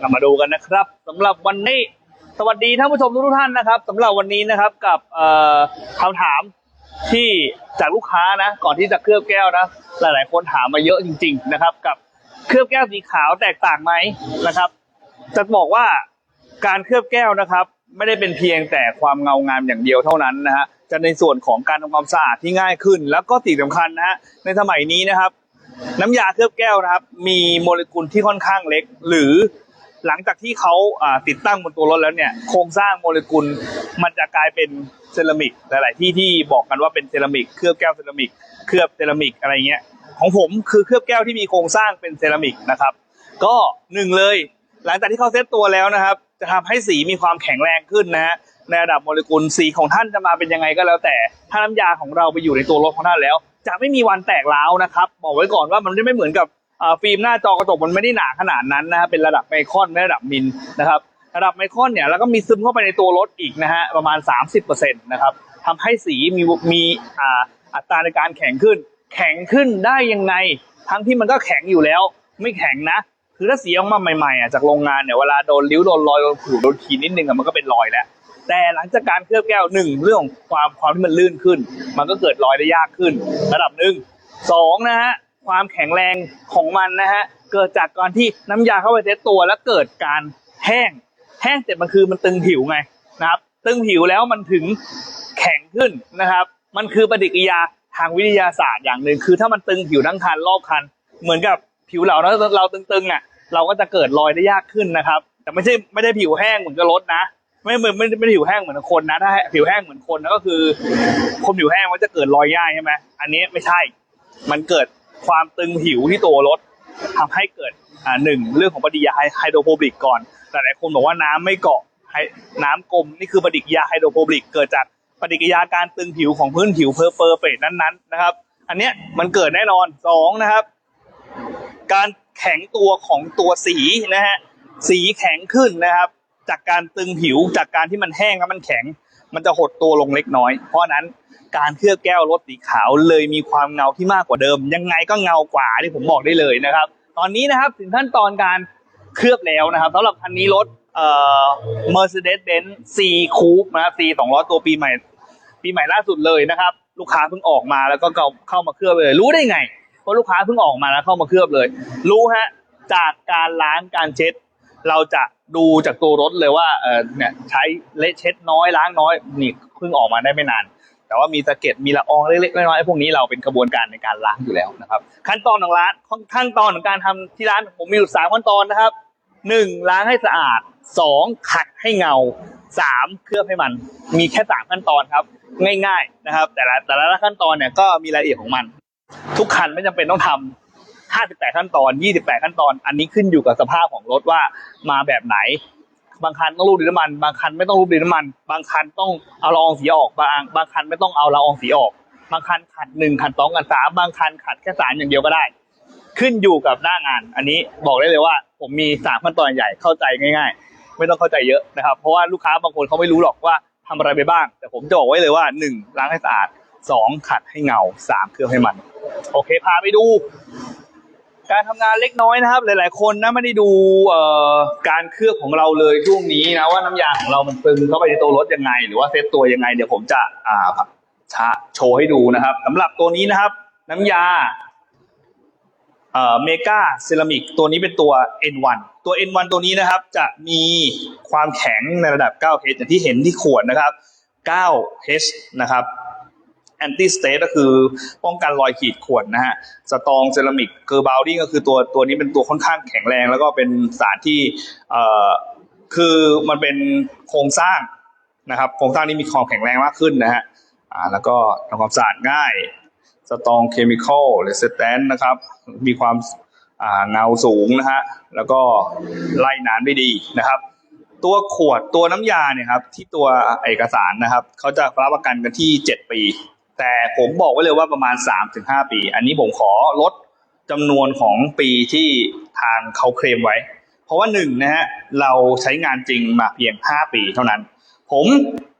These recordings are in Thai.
เรามาดูกันนะครับสำหรับวันนี้ สวัสดีท่านผู้ชมทุกท่านนะครับสำหรับวันนี้นะครับกับคำถามที่จากลูกค้านะ ก่อนที่จะเคลือบแก้วนะ หลาย ๆ คนถามมาเยอะจริง ๆ นะครับ กับเคลือบแก้วสีขาวแตกต่างไหมนะครับ จะบอกว่าการเคลือบแก้วนะครับ ไม่ได้เป็นเพียงแต่ความเงางามอย่างเดียวเท่านั้นนะฮะ จะในส่วนของการทำความสะอาดที่ง่ายขึ้น แล้วก็สิ่งสำคัญนะฮะในสมัยนี้นะครับ น้ำยาเคลือบแก้วนะครับ มีโมเลกุลที่ค่อนข้างเล็ก หรือหลังจากที่เขาติดตั้งบนตัวรถแล้วเนี่ยโครงสร้างโมเลกุลมันจะกลายเป็นเซรามิกหลาย ๆ ที่ที่บอกกันว่าเป็นเซรามิกเคลือบแก้วเซรามิกเคลือบเซรามิกอะไรเงี้ยของผมคือเคลือบแก้วที่มีโครงสร้างเป็นเซรามิกนะครับ ก็หนึ่งเลย หลังจากที่เขาเซตตัวแล้วนะครับ จะทำให้สีมีความแข็งแรงขึ้นนะฮะ ในระดับโมเลกุลสีของท่านจะมาเป็นยังไงก็แล้วแต่ ถ้าน้ำยาของเราไปอยู่ในตัวรถของท่านแล้ว จะไม่มีวันแตกร้าวนะครับ บอกไว้ก่อนว่ามันไม่เหมือนกับฟิล์มหน้าจอกระจกมันไม่ได้หนาขนาดนั้นนะฮะเป็นระดับไมครอนไม่ระดับมิลนะครับระดับไมครอนเนี่ยแล้วก็มีซึมเข้าไปในตัวรถอีกนะฮะประมาณ 30%นะครับทำให้สีมีมีอ่าอัตราในการแข็งขึ้น แข็งขึ้นได้ยังไง ทั้งที่มันก็แข็งอยู่แล้ว ไม่แข็งนะคือถ้าสีออกมาใหม่ๆอะจากโรงงานเนี่ยเวลาโดนริ้วโดนรอยโดนขูดโดนขีดนิดนึงอะมันก็เป็นรอยแล้ว แต่หลังจากการเคลือบแก้วหนึ่งเรื่องของความความที่มันลื่นขึ้น มันก็เกิดรอยได้ยากขึ้น ระดับหนึ่งสองนะฮะความแข็งแรงของมันนะฮะเกิดจากการที่น้ำยาเข้าไปเซตตัวแล้วเกิดการแห้ง แห้งเสร็จมันคือมันตึงผิวไงนะครับ ตึงผิวแล้วมันถึงแข็งขึ้นนะครับ มันคือปฏิกิริยาทางวิทยาศาสตร์อย่างหนึ่งคือถ้ามันตึงผิวทั้งคันรอบคัน เหมือนกับผิวเราเราเราตึงๆอะเราก็จะเกิดรอยได้ยากขึ้นนะครับ แต่ไม่ใช่ไม่ได้ผิวแห้งเหมือนกับรถนะ ไม่เหมือนไม่ไม่ได้ผิวแห้งเหมือนคนนะถ้าผิวแห้งเหมือนคนนะก็คือคนผิวแห้งมันจะเกิดรอยย่ายใช่ไหมอันนี้ไม่ใช่ มันเกิดความตึงผิวที่ตัวรถทำให้เกิดอ่าหนึ่งเรื่องของปฏิกิริยาไฮโดรโฟบิกก่อนแต่หลายคนบอกว่าน้ำไม่เกาะน้ำกลมนี่คือปฏิกิริยาไฮโดรโฟบิกเกิดจากปฏิกิริยาการตึงผิวของพื้นผิวเพอร์เฟอร์เฟสนั้นๆนะครับ อันเนี้ยมันเกิดแน่นอนสองนะครับ การแข็งตัวของตัวสีนะฮะสีแข็งขึ้นนะครับ จากการตึงผิวจากการที่มันแห้งแล้วมันแข็ง มันจะหดตัวลงเล็กน้อย เพราะนั้นการเคลือบแก้วรถสีขาวเลยมีความเงาที่มากกว่าเดิม ยังไงก็เงากว่าที่ผมบอกได้เลยนะครับ ตอนนี้นะครับถึงขั้นตอนการเคลือบแล้วนะครับสำหรับคันนี้รถเอ่อ Mercedes-Benz C Coupe นะครับ C 200 ตัวปีใหม่ ปีใหม่ล่าสุดเลยนะครับ ลูกค้าเพิ่งออกมาแล้วก็เข้ามาเคลือบเลย รู้ได้ไงเพราะลูกค้าเพิ่งออกมาแล้วเข้ามาเคลือบเลย รู้ฮะจากการล้างการเช็ด เราจะดูจากตัวรถเลยว่าเออเนี่ยใช้เละเช็ดน้อยล้างน้อยนี่เพิ่งออกมาได้ไม่นาน แต่ว่ามีตะเก็ดมีละอองเล็กๆน้อยๆพวกนี้เราเป็นกระบวนการในการล้างอยู่แล้วนะครับ ขั้นตอนของร้านขั้นตอนของการทำที่ร้านผมมีอยู่สามขั้นตอนนะครับหนึ่งล้างให้สะอาดสองขัดให้เงาสามเคลือบให้มัน มีแค่สามขั้นตอนครับ ง่าย ๆนะครับ แต่ละแต่ละขั้นตอนเนี่ยก็มีรายละเอียดของมัน ทุกคันไม่จำเป็นต้องทำ 58 ขั้นตอน 28 ขั้นตอน อันนี้ขึ้นอยู่กับสภาพของรถว่ามาแบบไหน บางคันต้องรูดดินน้ำมัน บางคันไม่ต้องรูดดินน้ำมัน บางคันต้องเอาละอองสีออก บางบางคันไม่ต้องเอาละอองสีออก บางคันขัดหนึ่งขัดสองขัดสามบางคันขัดแค่สามอย่างเดียวก็ได้ ขึ้นอยู่กับหน้างาน อันนี้บอกได้เลยว่า ผมมีสามขั้นตอนใหญ่เข้าใจง่าย ๆ ไม่ต้องเข้าใจเยอะนะครับ เพราะว่าลูกค้าบางคนเขาไม่รู้หรอกว่าทำอะไรไปบ้าง แต่ผมจะบอกไว้เลยว่าหนึ่งล้างให้สะอาดสองขัดให้เงาสามเคลือบให้มัน โอเค พาไปดู การทำงานเล็กน้อยนะครับ หลาย ๆ คนนะไม่ได้ดูเอ่อการเคลือบของเราเลยช่วงนี้นะว่าน้ำยาของเรามันซึมเข้าไปในตัวรถยังไง หรือว่าเซตตัวยังไง เดี๋ยวผมจะอ่าชาโชว์ให้ดูนะครับสำหรับตัวนี้นะครับ น้ำยาเอ่อเมกาเซรามิกตัวนี้เป็นตัว N1 ตัว N1 ตัวนี้นะครับ จะมีความแข็งในระดับ 9H อย่างที่เห็นที่ขวดนะครับ 9H นะครับ แอนตี้สเตทก็คือป้องกันรอยขีดข่วนนะฮะสตองเซรามิกคือร์บาวดิ้งก็คือตัวตัวนี้เป็นตัวค่อนข้างแข็งแรง แล้วก็เป็นสารที่เอ่อคือมันเป็นโครงสร้างนะครับโครงสร้างนี้มีความแข็งแรงมากขึ้นนะฮะอ่าแล้วก็ทำความสะอาดง่ายสตองเคมีคอลเรสแตนนะครับ มีความาเงาสูงนะฮะแล้วก็ไล่นานได้ดีนะครับ ตัวขวดตัวน้ำยาเนี่ยครับที่ตัวเอกสารนะครับเขาจะรับประกันกันที่ 7 ปี แต่ผมบอกไว้เลยว่าประมาณ 3-5 ปี อันนี้ผมขอลดจำนวนของปีที่ทางเขาเคลมไว้ เพราะว่าหนึ่งนะฮะเราใช้งานจริงมาเพียง 5 ปีเท่านั้น ผม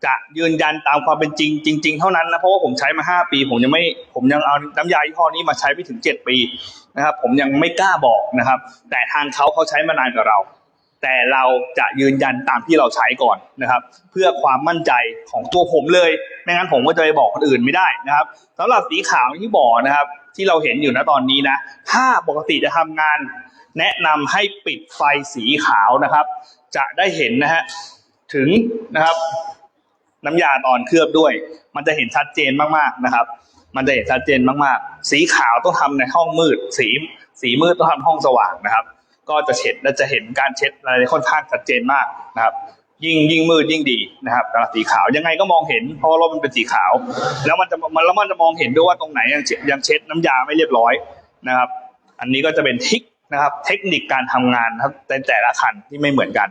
จะยืนยันตามความเป็นจริงจริง ๆ เท่านั้นนะเพราะว่าผมใช้มาห้าปี ผมยังไม่ผมยังเอาน้ำยายี่ห้อนี้มาใช้ไม่ถึงเจ็ดปีนะครับผมยังไม่กล้าบอกนะครับ แต่ทางเขาเขาใช้มานานกว่าเรา แต่เราจะยืนยันตามที่เราใช้ก่อนนะครับ เพื่อความมั่นใจของตัวผมเลย ไม่งั้นผมก็จะไปบอกคนอื่นไม่ได้นะครับสำหรับสีขาวที่บอกนะครับ ที่เราเห็นอยู่นะตอนนี้นะถ้าปกติจะทำงาน แนะนำให้ปิดไฟสีขาวนะครับ จะได้เห็นนะฮะถึงนะครับน้ำยาตอนเคลือบด้วย มันจะเห็นชัดเจนมากๆนะครับ มันจะเห็นชัดเจนมากๆ สีขาวต้องทำในห้องมืด สี สีมืดต้องทำห้องสว่างนะครับ ก็จะเช็ดและจะเห็นการเช็ดอะไรค่อนข้างชัดเจนมากนะครับ ยิ่งยิ่งมืดยิ่งดีนะครับสำหรับสีขาวยังไงก็มองเห็นเพราะว่ารถมันเป็นสีขาว แล้วมันจะมันแล้วมันจะมองเห็นด้วยว่าตรงไหนยังเช็ดยังเช็ดน้ำยาไม่เรียบร้อยนะครับ อันนี้ก็จะเป็นทิคนะครับ เทคนิคการทำงานครับแต่แต่ละคันที่ไม่เหมือนกัน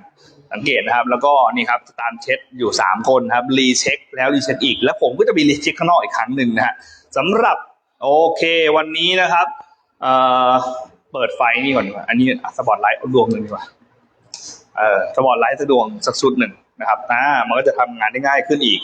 สังเกตนะครับ แล้วก็นี่ครับตามเช็ดอยู่สามคนครับรีเช็คแล้วรีเช็คอีก แล้วผมก็จะมีรีเช็คข้างนอกอีกครั้งหนึ่งนะฮะสำหรับโอเควันนี้นะครับ เปิดไฟนี่ก่อนดีกว่าอันนี้สปอตไลท์เอาดวงหนึ่งดีกว่าเอ่อสปอตไลท์สะดวงสักชุดหนึ่งนะครับอ่ามันก็จะทำงานได้ง่ายขึ้นอีก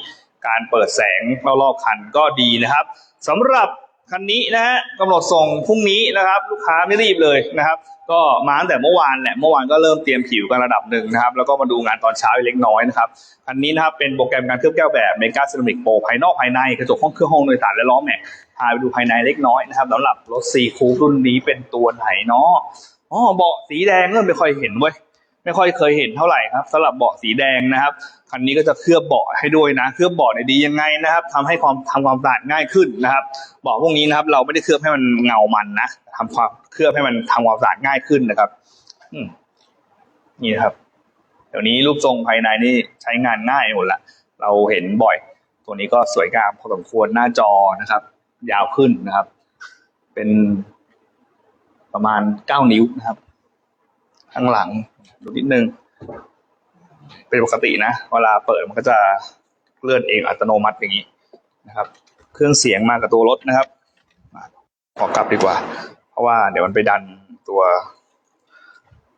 การเปิดแสงรอบๆคันก็ดีนะครับสำหรับ คันนี้นะฮะกำหนดส่งพรุ่งนี้นะครับ ลูกค้าไม่รีบเลยนะครับ ก็มาตั้งแต่เมื่อวานแหละเมื่อวานก็เริ่มเตรียมผิวกันระดับหนึ่งนะครับ แล้วก็มาดูงานตอนเช้าเล็กน้อยนะครับคันนี้นะครับเป็นโปรแกรมการเคลือบแก้วแบบเมกาเซรามิกโปรภายนอกภายในกระจกห้องเครื่องห้องโดยสารและล้อแม็กพาไปดูภายในเล็กน้อยนะครับสำหรับรถซีคูรุ่นนี้เป็นตัวไหนเนาะอ๋อเบาะสีแดงเริ่มไม่ค่อยเห็นเว้ย ไม่ค่อยเคยเห็นเท่าไหร่ครับสำหรับเบาะสีแดงนะครับคันนี้ก็จะเคลือบเบาะให้ด้วยนะ เคลือบเบาะเนี่ยดียังไงนะครับทำให้ความทำความสะอาดง่ายขึ้นนะครับเบาะพวกนี้นะครับ เราไม่ได้เคลือบให้มันเงามันนะทำความเคลือบให้มันทำความสะอาดง่ายขึ้นนะครับอืนี่ครับ เดี๋ยวนี้รูปทรงภายในนี่ใช้งานง่ายหมดละเราเห็นบ่อย ตัวนี้ก็สวยงามพอสมควรหน้าจอนะครับ ยาวขึ้นนะครับ เป็นประมาณเก้านิ้วนะครับ ข้างหลัง ดูนิดนึง เป็นปกตินะ เวลาเปิดมันก็จะเลื่อนเองอัตโนมัติอย่างนี้นะครับ เครื่องเสียงมากับตัวรถนะครับขอกลับดีกว่า เพราะว่าเดี๋ยวมันไปดันตัว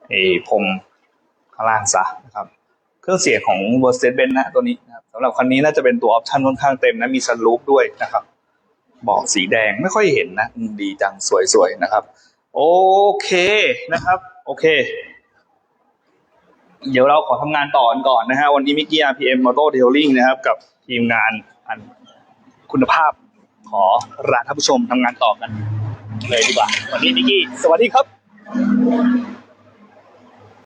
ไอ้พรมข้างล่างซะนะครับ เครื่องเสียงของ v e r s t e b e n นะตัวนี้นะครับสำหรับคันนี้น่าจะเป็นตัวออปชันค่อนข้างเต็มนะมีซันรูฟด้วยนะครับบอกสีแดงไม่ค่อยเห็นนะ ดีจังสวยๆนะครับ โอเคนะครับ โอเค เดี๋ยวเราขอทำงานต่อกันก่อนนะฮะ วันนี้มิกกี้ RPM Moto Detailing นะครับ กับทีมงานอันคุณภาพขอลาท่านผู้ชมทำงานต่อกันเลยดีกว่า วันนี้มิกกี้ สวัสดีครับ